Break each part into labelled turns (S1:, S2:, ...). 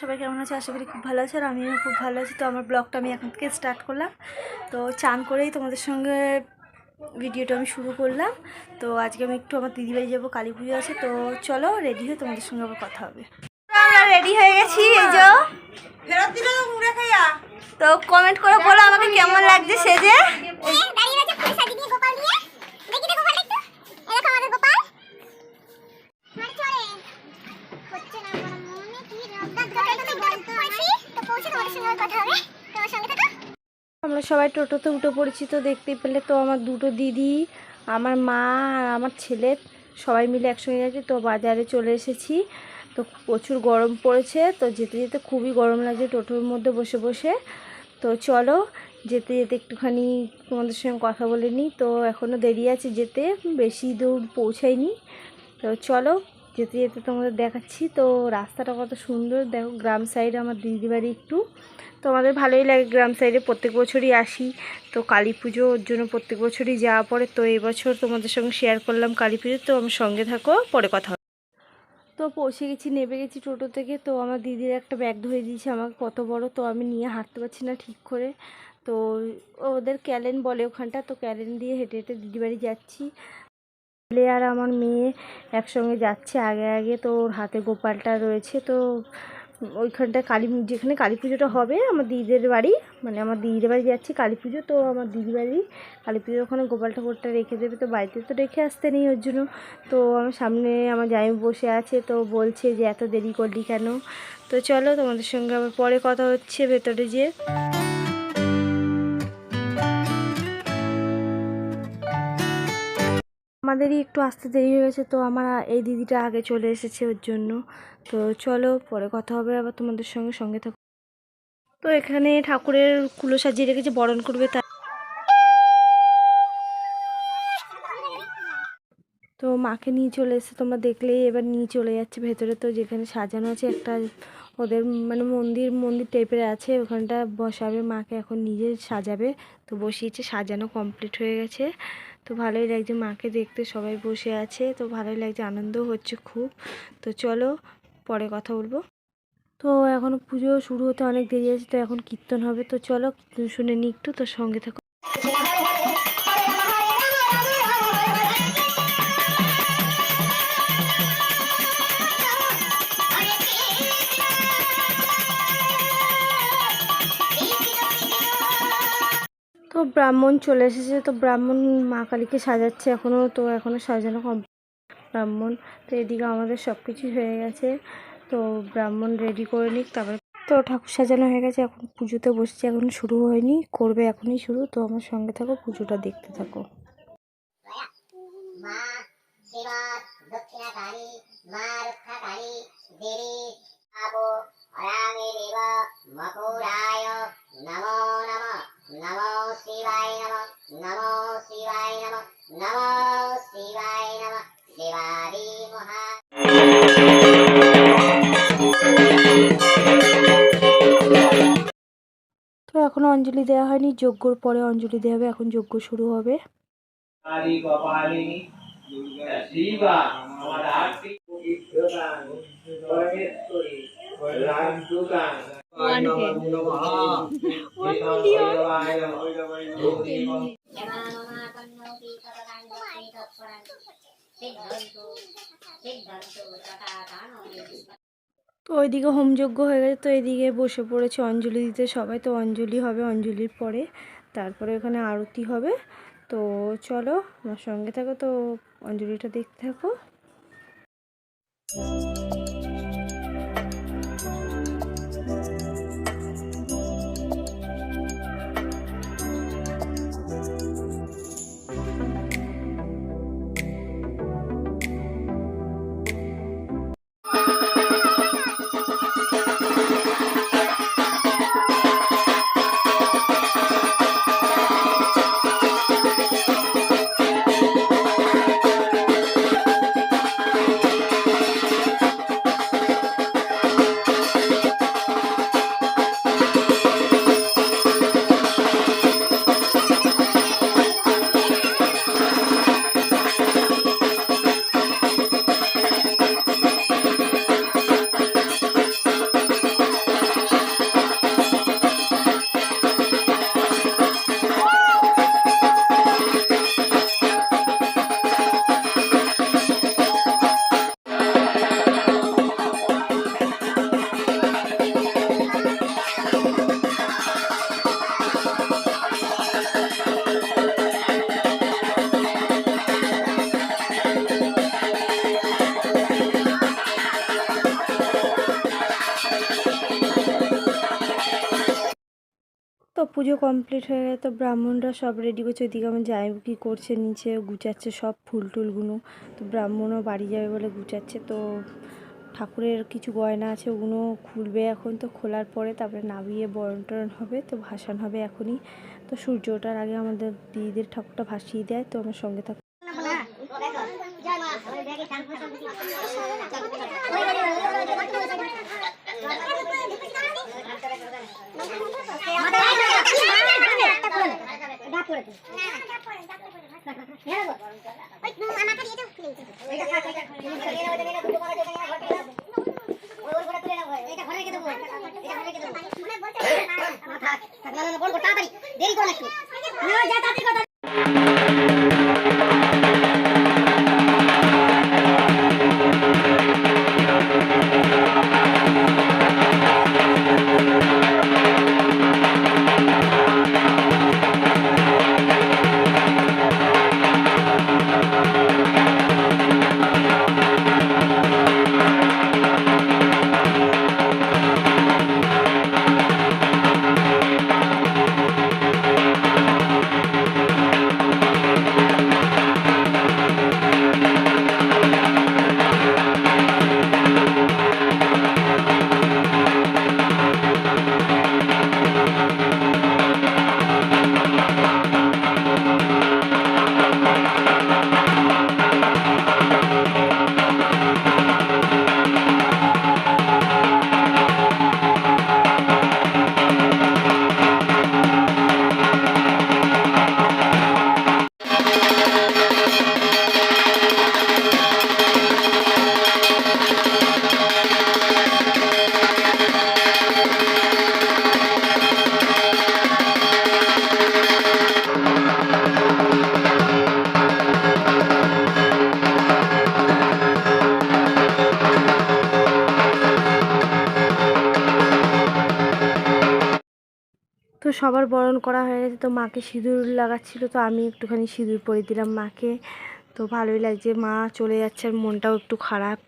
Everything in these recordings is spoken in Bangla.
S1: সবাই কেমন আছে? আশা করি খুব ভালো আছে আর আমিও খুব ভালো আছি। তো আমার ব্লগটা আমি এখন থেকে স্টার্ট করলাম। তো চান করেই তোমাদের সঙ্গে ভিডিওটা আমি শুরু করলাম। তো আজকে আমি একটু আমার দিদিবাড়ি যাব কালী পুজো আছে। তো চলো রেডি হয়ে তোমাদের সঙ্গে আবার কথা হবে। আমরা রেডি হয়ে গেছি এই যে। তো কমেন্ট করে বলো আমাকে কেমন লাগছে সেজে
S2: আর গোপাল আমরা
S1: সবাই টোটোতে উঠে পড়েছি তো দেখতে পেলে তো আমার দুটো দিদি, আমার মা আর আমার ছেলে সবাই মিলে একসঙ্গে গেছে তো বাজারে চলে এসেছি। তো প্রচুর গরম পড়েছে তো যেতে যেতে খুবই গরম লাগছে টোটোর মধ্যে বসে বসে। তো চলো যেতে যেতে একটুখানি তোমাদের সঙ্গে কথা বলে নিই। তো এখনও দেরি আছে যেতে, বেশি দূর পৌঁছাইনি। তো চলো যেতে যেতে তোমাদের দেখাচ্ছি। তো রাস্তাটা কত সুন্দর। দেখো, গ্রাম সাইডে আমার দিদি বাড়ি একটু। তো আমাদের ভালোই লাগে গ্রাম সাইডে প্রত্যেক বছরই আসি। তো কালী পুজো ওর জন্য প্রত্যেক বছরই যাওয়া পড়ে। তো এবছর তোমাদের সঙ্গে শেয়ার করলাম কালী পুজো। তো আমার সঙ্গে থাকো, পরে কথা তো পৌঁছে গেছি, নেমে গেছি টোটো থেকে। তো আমার দিদির একটা ব্যাগ ধরে দিয়েছে আমাকে। কত বড়, তো আমি নিয়ে হাঁটতে পারছি না ঠিক করে। তো ওদের ক্যালেন বলে ওখানটা। তো ক্যালেন দিয়ে হেঁটে হেঁটে দিদি বাড়ি যাচ্ছি। ছেলে আর আমার মেয়ে একসঙ্গে যাচ্ছে আগে আগে। তো ওর হাতে গোপালটা রয়েছে। তো ওইখানটা কালী, যেখানে কালী পুজোটা হবে, আমার দিদিদের বাড়ি মানে আমার দিদিদের বাড়ি যাচ্ছি কালী পুজো। তো আমার দিদি বাড়ি, কালী পুজোর ওখানে গোপাল ঠাকুরটা রেখে দেবে। তো বাড়িতে তো রেখে আসতে নেই ওর জন্য। তো আমার সামনে আমার জামাই বসে আছে, তো বলছে যে এত দেরি করলি কেন? তো চলো তোমাদের সঙ্গে আবার পরে কথা হচ্ছে ভেতরে যেয়ে। আমাদেরই একটু আসতে দেরি হয়ে গেছে, তো আমার এই দিদিটা আগে চলে এসেছে ওর জন্য। তো চলো, পরে কথা হবে আবার তোমাদের সঙ্গে সঙ্গে থাকো। তো এখানে ঠাকুরের কুলো সাজিয়ে রেখেছে, বরণ করবে তা তো মাকে নিয়ে চলে এসে তোমরা দেখলেই এবার নিয়ে চলে যাচ্ছে ভেতরে। তো যেখানে সাজানো আছে একটা ওদের মানে মন্দির মন্দির টাইপের আছে, ওখানটা বসাবে, মাকে এখন নিজে সাজাবে। তো বসিয়েছে, সাজানো কমপ্লিট হয়ে গেছে। তো ভালোই লাগছে মাকে দেখতে, সবাই বসে আছে। তো ভালোই লাগছে আনন্দ হচ্ছে খুব। তো চলো, পরে কথা বলব। তো এখন পুজো শুরু হতে অনেক দেরি আছে, তো এখন কীর্তন হবে। তো চলো শুনে নিই একটু, তোর সঙ্গে থাকো। ব্রাহ্মণ চলে এসেছে, তো ব্রাহ্মণ মা কালীকে সাজাচ্ছে এখনও তো এখনও সাজানো কম ব্রাহ্মণ। তো এদিকে আমাদের সব কিছুই হয়ে গেছে, তো ব্রাহ্মণ রেডি করে নিক, তারপরে তো ঠাকুর সাজানো হয়ে গেছে, এখন পুজোতে বসছে, এখন শুরু হয়নি, করবে এখনই শুরু, তো আমার সঙ্গে থাকো, পুজোটা দেখতে থাকো।
S2: নম। নমো শিবায় নম নমো শিবায় নম নমো শিবায় নম শিবাদি মহা
S1: তো এখনও অঞ্জলি দেওয়া হয়নি যজ্ঞর পরে অঞ্জলি দেওয়া হবে এখন যজ্ঞ শুরু হবে।
S3: কালী কপালিনী দুর্গা শিবা
S1: তো ওইদিকে হোমযজ্ঞ হয়ে গেছে তো এদিকে বসে পড়েছে অঞ্জলি দিতে সবাই। তো অঞ্জলি হবে অঞ্জলির পরে তারপরে ওখানে আরতি হবে। তো চলো আমার সঙ্গে থাকো তো অঞ্জলিটা দেখতে থাকো। পুজো কমপ্লিট হয়ে গেলে তো ব্রাহ্মণরা সব রেডি করছে। ওদিকে আমার যাই, কি করছে নিচে গুচাচ্ছে সব ফুল টুলগুলো তো ব্রাহ্মণও বাড়ি যাবে বলে গুচাচ্ছে তো ঠাকুরের কিছু গয়না আছে, ওগুলো খুলবে এখন। তো খোলার পরে তারপরে নাবিয়ে বরণ টরণ হবে, তো ভাসান হবে এখনই। তো সূর্য ওঠার আগে আমাদের দিদিদের ঠাকুরটা ভাসিয়ে দেয়, তো আমার সঙ্গে থাক
S2: দেরি করে একটু। না যা তাড়াতাড়ি কথা
S1: সবার বরণ করা হয়ে গেছে, তো মাকে সিঁদুর লাগাচ্ছিল, তো আমি একটুখানি সিঁদুর পরে দিলাম মাকে। তো ভালোই লাগছে, মা চলে যাচ্ছে আর মনটাও একটু খারাপ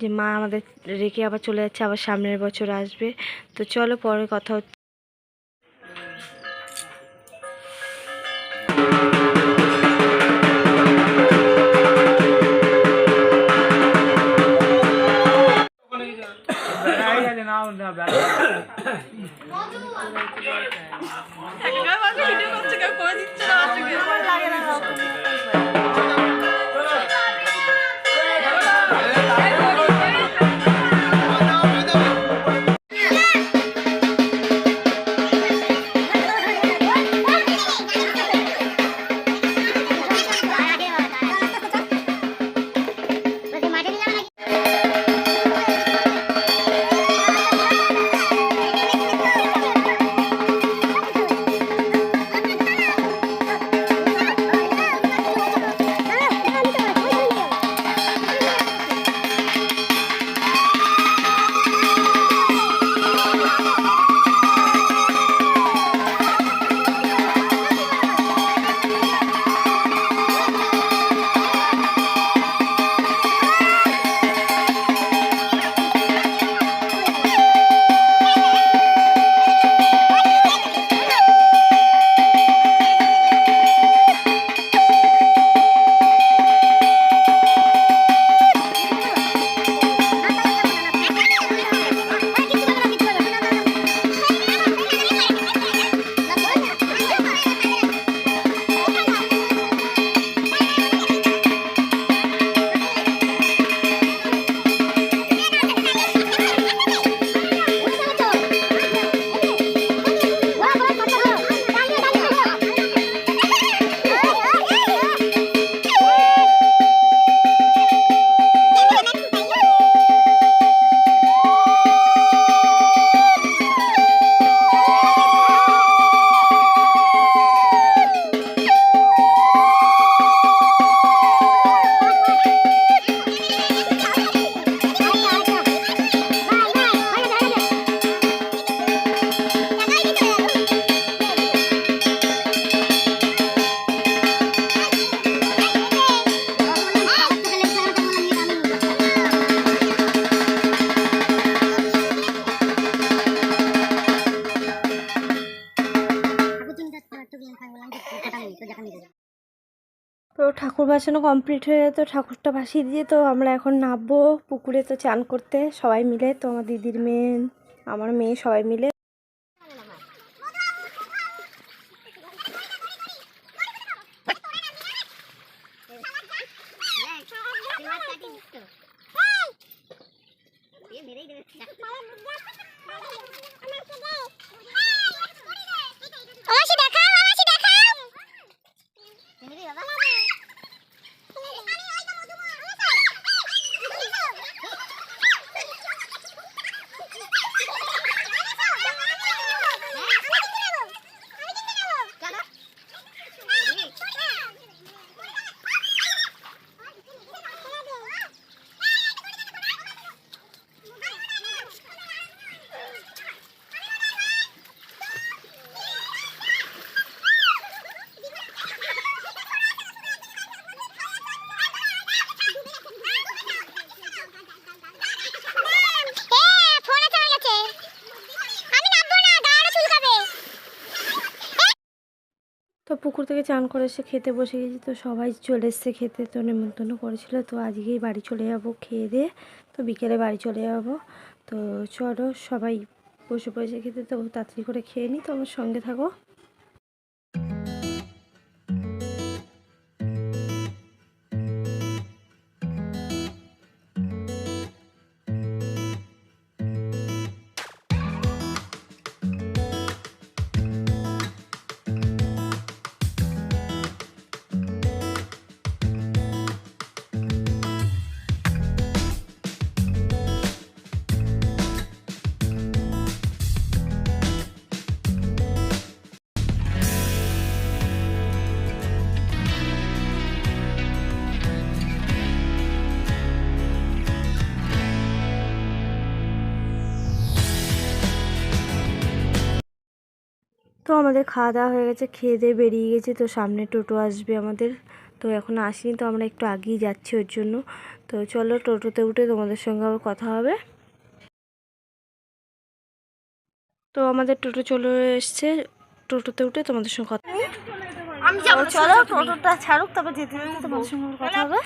S1: যে মা আমাদের রেখে আবার চলে যাচ্ছে, আবার সামনের বছর আসবে। তো চলো পরে কথা হচ্ছে। ভিডিও হ্যাঁ, করছে কেউ করে দিচ্ছে না ঠাকুর ভাসানো কমপ্লিট হয়ে তো ঠাকুরটা ভাসিয়ে দিয়ে তো আমরা এখন নামবো পুকুরে তো চান করতে, সবাই মিলে তো আমার দিদির মেয়ে, আমার মেয়ে সবাই মিলে।
S2: অবশ্যই
S1: তো পুকুর থেকে চান করে এসে খেতে বসে গেছি। তো সবাই চলে এসছে খেতে। তো নেমন্তন্ন করেছিল। তো আজকেই বাড়ি চলে যাব খেয়ে দিয়ে। তো বিকেলে বাড়ি চলে যাব। তো চলো সবাই বসে বসে খেতে। তো তাড়াতাড়ি করে খেয়ে নিই তো আমার সঙ্গে থাকো। তো আমাদের খাওয়া দাওয়া হয়ে গেছে খেয়ে দিয়ে বেরিয়ে গেছে। তো সামনে টোটো আসবে আমাদের। তো এখন আসিনি তো আমরা একটু আগেই যাচ্ছি ওর জন্য। তো চলো টোটোতে উঠে তোমাদের সঙ্গে আবার কথা হবে। তো আমাদের টোটো চলে এসছে। টোটোতে উঠে তোমাদের সঙ্গে কথা আমি চলো টোটোটা ছাড়ুক তারপর যেতে যেতে তোমাদের সঙ্গে কথা হবে।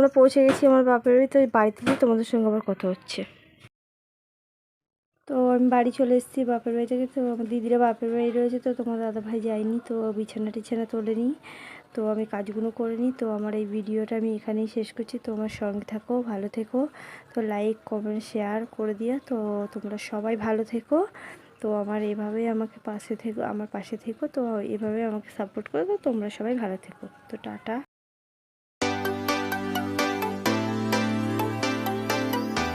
S1: আমরা পৌঁছে গেছি আমার বাপের তো বাড়িতে গিয়ে তোমাদের সঙ্গে আবার কথা হচ্ছে। তো আমি বাড়ি চলে এসেছি বাপের বাড়ি থেকে। তো আমার দিদিরা বাপের বাড়ি রয়েছে, তো তোমার দাদা ভাই যায়নি, তো বিছানা টিছানা তোলে তোলেনি। তো আমি কাজগুলো করে নিই, তো আমার এই ভিডিওটা আমি এখানেই শেষ করছি। তো আমার সঙ্গে থাকো, ভালো থেকো। তো লাইক কমেন্ট শেয়ার করে দিও। তো তোমরা সবাই ভালো থেকো। তো আমার এভাবেই আমাকে পাশে থেকো, আমার পাশে থেকো। তো এভাবে আমাকে সাপোর্ট করো। তো তোমরা সবাই ভালো থেকো। তো টাটা।